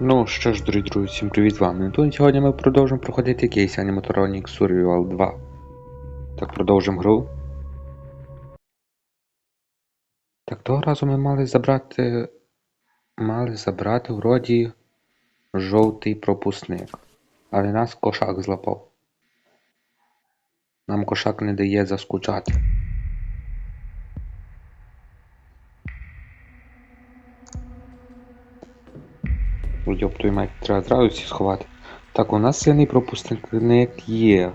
Ну що ж, дорогі друзі, всім привіт з вами. Сьогодні ми продовжимо проходити кейс Animatronic Survival 2. Так, продовжимо гру. Так, того разу ми мали забрати. Мали забрати вроді жовтий пропускник. Але нас кошак злапав. Нам кошак не дає заскучати. Йоп, мать, треба зразу всі сховати. Так, у нас сильний пропускник є.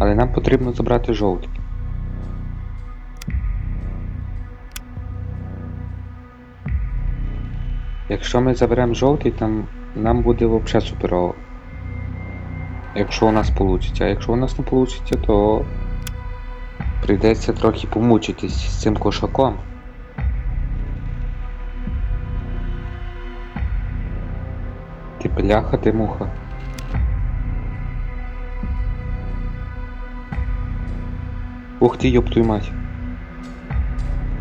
Але нам потрібно забрати жовтий. Якщо ми заберемо жовтий, там нам буде взагалі суперово. Якщо у нас вийде. А якщо у нас не вийде, то прийдеться трохи помучитись з цим кошаком. Ти бляха, ти муха. Ух ти, ёб твою мать.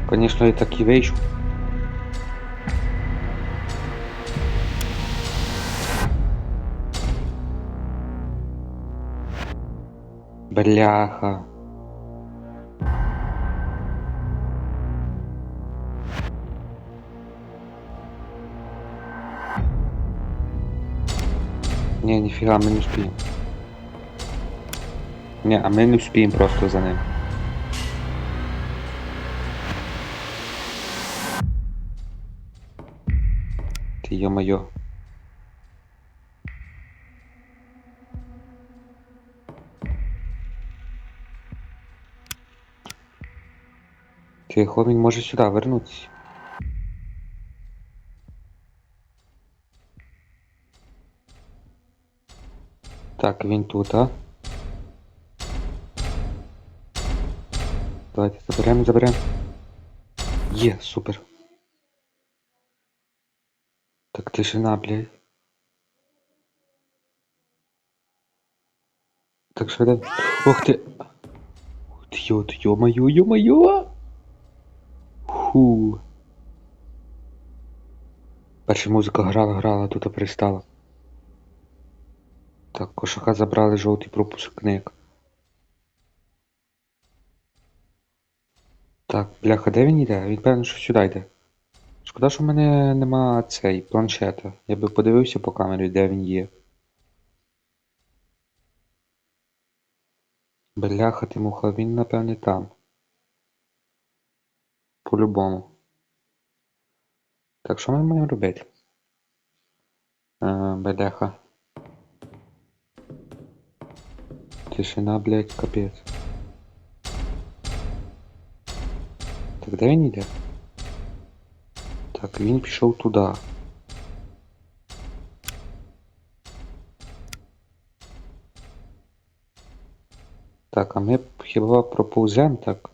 Конечно, я так и вийшов. Бляха. Не, нифига, мы не успеем. Не, а мы не успеем просто за ним. Ты ё-моё. Тихо, він може сюди вернутися. Так, він тут, а? Давайте заберемо, заберемо. Є, супер. Так, тишина, блядь. Так, швидко. Ух ти! Ух ти, йо, ё-моё, ё-моё! Фу. Перша музика грала, грала, тут перестала. Так, кошака забрали жовтий пропускник. Так, бляха, де він йде? Він певно, що сюди йде. Шкода, що в мене нема цей планшета. Я би подивився по камері, де він є. Бляха ти муха, він напевне там. По-любому. Так, що ми маємо робити? Е, бляха. Тишина, блядь, капець. Так, де він йде? Так, він пішов туди. Так, а ми б хіба проповзем так?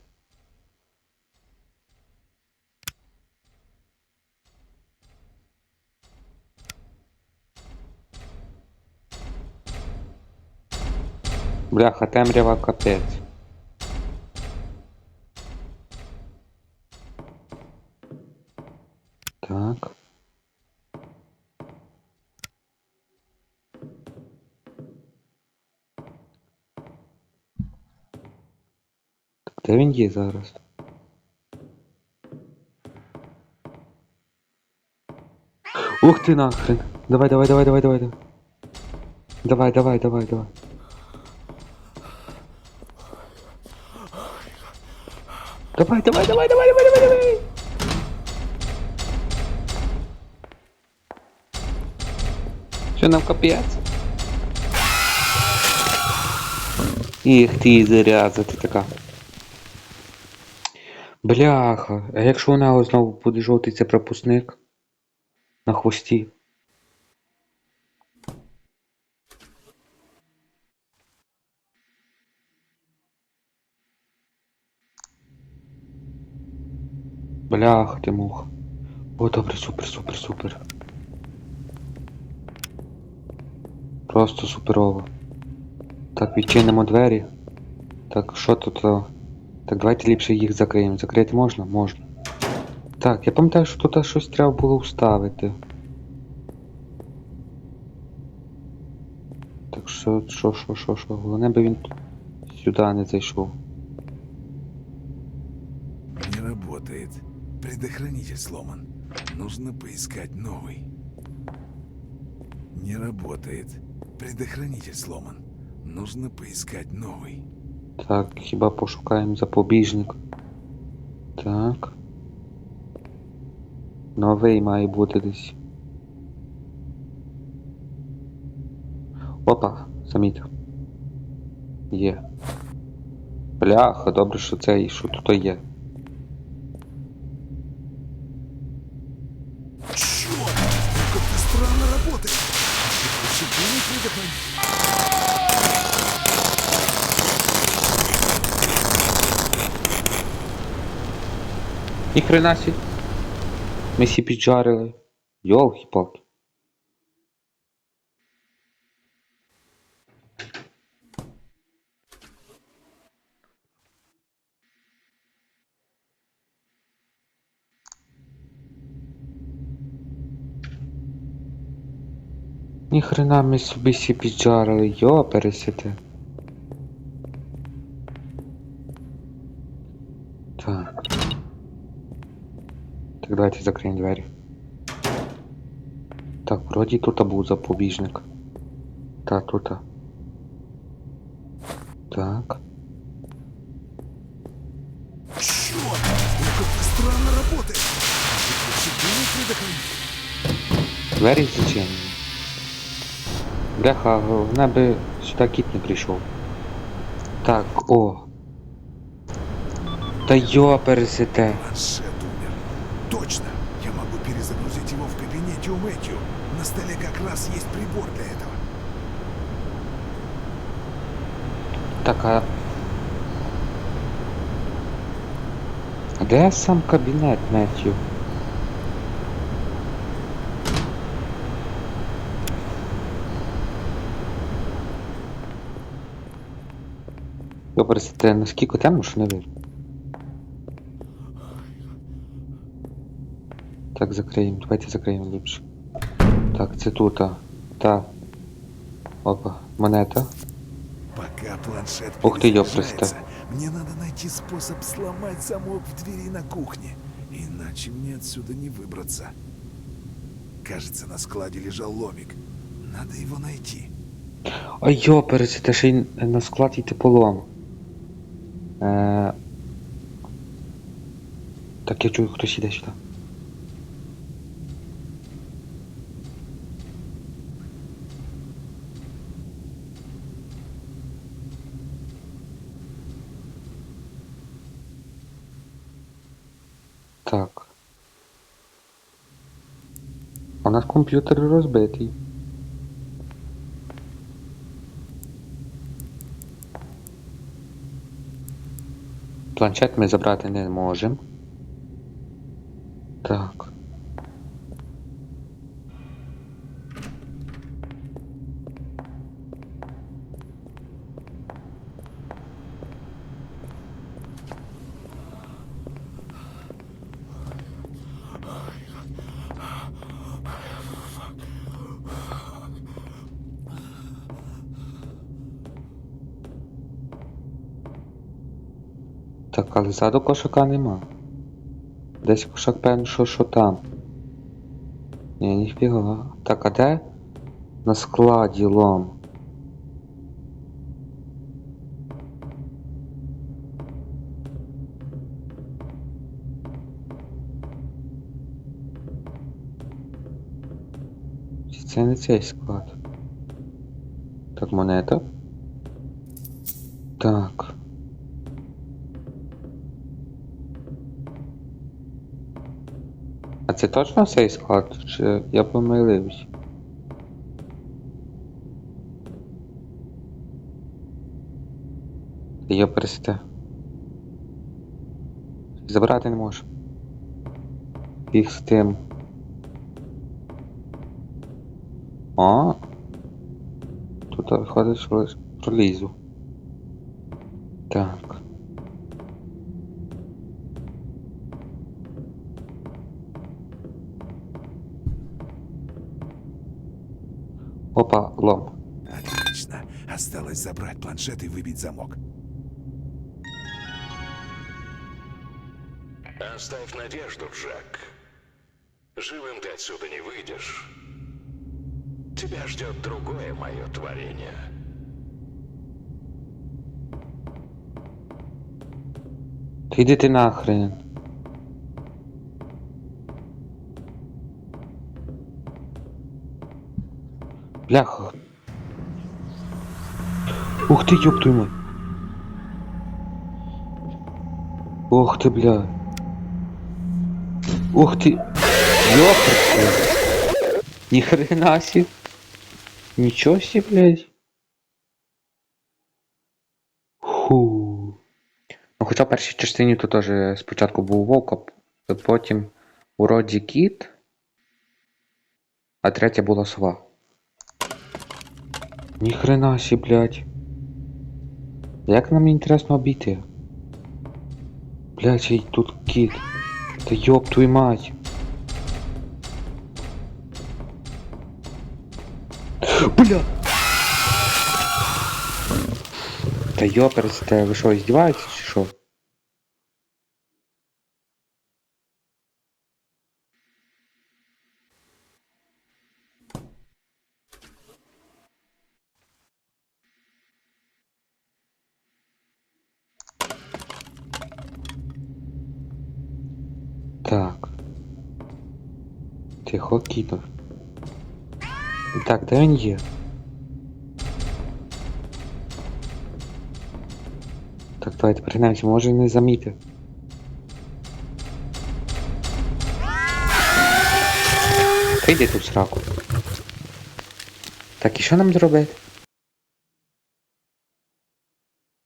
Бляха, темрява капець. Так. Так, де він є зараз? Ух ти нахрен! Давай, давай, давай, давай, давай, давай. Давай, давай, давай, давай. Давай, давай, давай, давай, давай, давай, давай. Що нам капець? Їх ти заряза, ти така. Бляха, а якщо у нього знову буде жовтий це пропускник на хвості? Блях, ти мух. О, добре, супер, супер, супер. Просто суперово. Так, відчинимо двері. Так, що тут? Е, так, давайте ліпше їх закриємо. Закрити можна? Можна. Так, я пам'ятаю, що тут щось треба було вставити. Так що, що, що, що, що, головне би він сюди не зайшов. Предохранитель сломан. Нужно поискать новый. Не работает. Предохранитель сломан. Нужно поискать новый. Так, хіба пошукаємо запобіжник. Так. Новий має бути десь. Опа, замітив. Є. Бляха, добре, що це і що тут є. Ні хрена сі. Ми сі піджарили. Йолки-палки. Ні хрена ми собі сі піджарили, йо пересити. Так. Так, давайте закриємо двері. Так, вроді тут був запобіжник. Та, тут. Так. Странно работает. Двері зачинені. Бляха, головне би сюди кіт не прийшов. Так, о. Та йо. Мэтью. На столе как раз есть прибор для этого. Так, а. А Де сам кабінет, Меттю? Добре, це наскільки темно, що не видно. Так, закриємо. Давайте закриємо ліпше. Так, це тут. а. Та. Опа, монета. Пока планшет Ух ты, перезаряжается, ёпрст. мне надо найти способ сломать замок в двери на кухне. Иначе мне отсюда не выбраться. Кажется, на складе лежал ломик. Надо его найти. Ой, йоперець, це ще й на склад йти полом. Е... Так, я чую, хтось іде сюди. Так. У нас комп'ютер розбитий. Планшет ми забрати не можемо. Так. Так, але ззаду кошака нема. Десь кошак певно, що, що там. Ні, ніфіга. Так, а де? На складі лом. Чи Це не цей склад. Так, монета. Так. Це точно цей склад? Чи я помилився? Я пересте. Забрати не можу. Фіг з тим. О! Тут виходить, що пролізу. Забрать планшет и выбить замок. Оставь надежду, Джек. Живым ты отсюда не выйдешь. Тебя ждет другое мое творение. Йди ти нахрен. Бляха. Ух ты, ёб твою мать. Ох ты, бля. Ух ты. Ёпрст. Ни хрена себе. Ничего себе, блядь. Фу. Ну, хоча в першій частині то теж спочатку був вовк, а потім у роді кіт, а третя була сова. Ніхрена сі, блядь. Як нам інтересно обійти? Блять, ей тут кіт. Та йоб твою мать. Бля! Та йоперс, та ви що, здіваєтесь чи що? Так. Тихо. Так, де він є? Так, давайте принаймні, може не замітив. Та тут сраку. Так, і що нам зробити?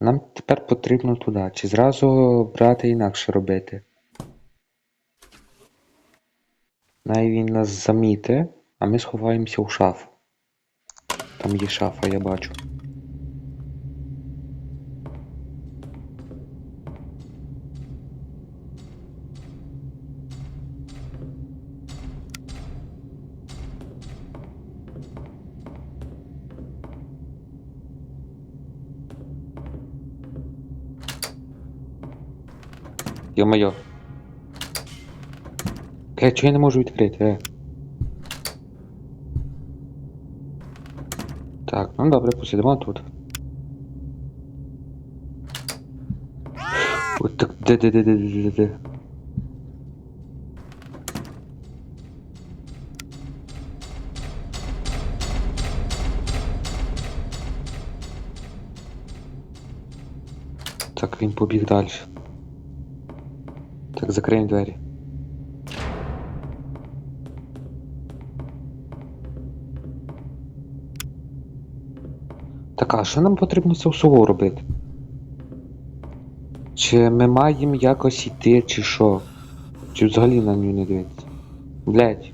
Нам тепер потрібно туди. Чи зразу брати інакше робити? Най він нас заміти, а ми сховаємося у шафу. Там є шафа, я бачу. Йо-моє. Бля, чого я не можу відкрити, е? Так, ну добре, посидимо тут. От так, де, де, де, де, де, де. Так, він побіг далі. Так, закриємо двері. Так, а що нам потрібно з сову робити? Чи ми маємо якось йти, чи що? Чи взагалі на нього не дивитися? Блять.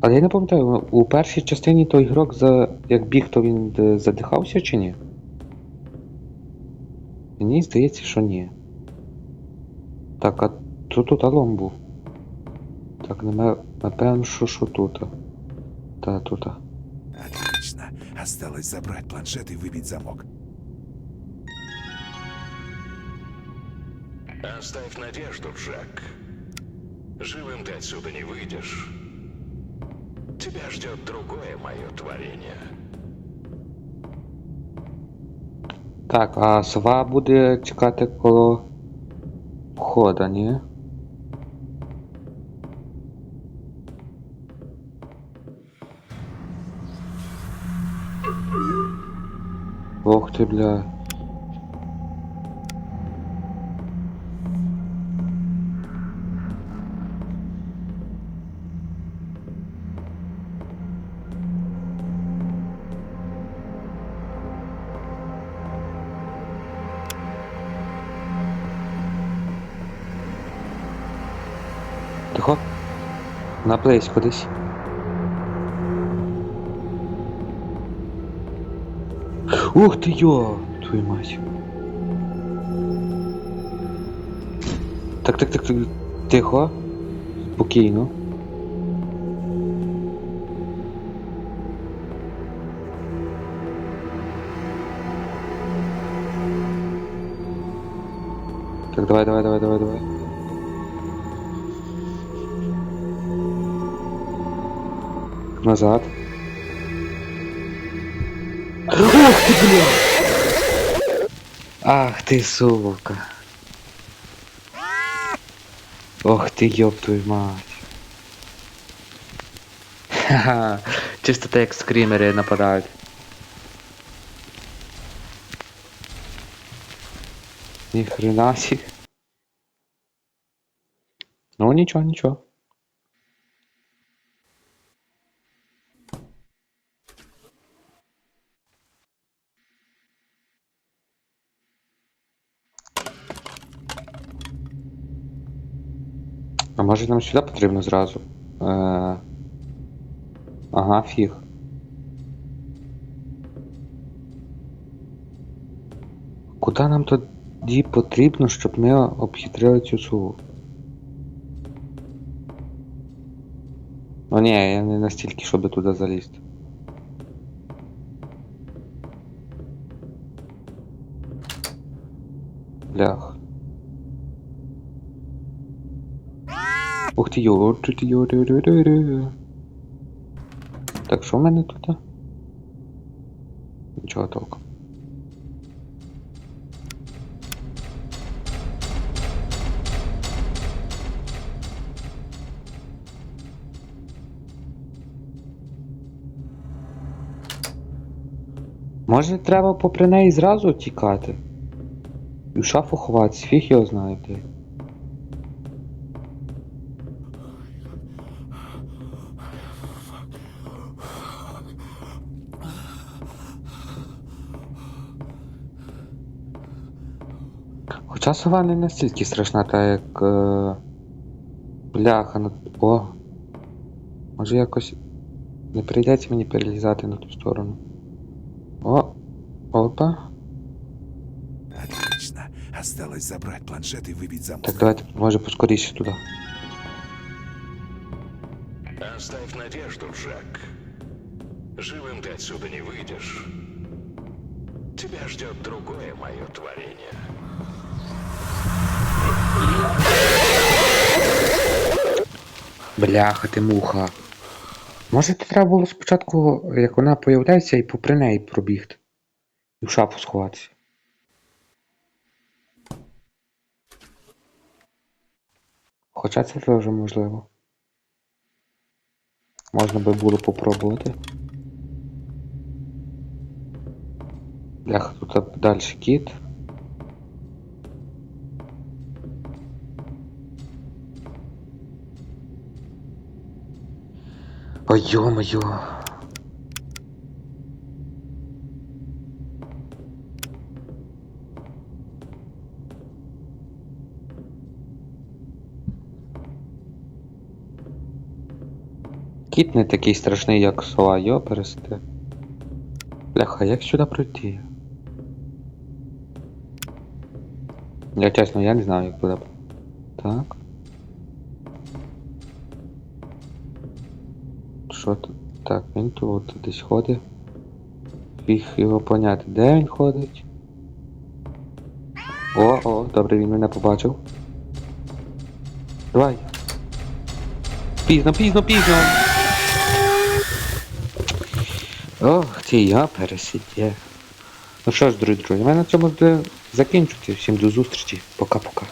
Але я не пам'ятаю, у першій частині той ігрок за. як біг, то він е, задихався чи ні? Мені здається, що ні. Так, а тут тут алом був. Так, напевно, що, що тут. Та тут. Отлично. Осталось забрать планшет и выбить замок. Оставь надежду, Джек. Живым ты отсюда не выйдешь. Тебя ждет другое мое творение. Так, а сова буде чекати коло входа, ні? Ох ти, бля. Тихо. На плейс кудись. Ух ты, ё! Твою мать. Так, так, так, так. Тихо. Спокійно. Так, давай, давай, давай, давай, давай. Назад. Ух ты, бля! Ах ты, сука. Ох ты, ёб твою мать. Ха-ха. Чисто так як скрімери нападають. Ні хрена сі. Ну нічого, нічого. Може нам сюди потрібно зразу? Е... Ага, фіг. Куди нам тоді потрібно, щоб ми обхитрили цю суву? Ну ні, я не настільки, щоб туди залізти. Блях. Рю. Так, що в мене тут? Нічого толком. Може треба попри неї зразу тікати? І в шафу ховатися, фіг його знає, блядь. Хоча сова не настільки страшна, та як. Е... Бляха, на. О. Може якось. Не прийдеться мені перелізати на ту сторону. О! Опа. Отлично. Осталось забрать планшет и выбить замок. Так, давайте, може поскоріше туди. Оставь надежду, Джек. Живым ты отсюда не выйдешь. Тебя ждет другое мое творение. Бляха, ти муха. Може, то треба було спочатку, як вона появляється, і попри неї пробігти. І в шафу сховатися. Хоча це теж можливо. Можна би було попробувати. Бляха, тут далі кіт. Ой, ё-моё. Кіт не такий страшний, як сова, йо. Бляха, як сюди пройти? Я чесно, я не знаю, як буде. Так. Що тут? Так, він тут десь ходить. Фіг його поняти, де він ходить. О, о, добре, він мене побачив. Давай. Пізно, пізно, пізно. Ох, ти я пересидів. Ну що ж, друзі, друзі, ми на цьому закінчувати. Всім до зустрічі. Пока-пока.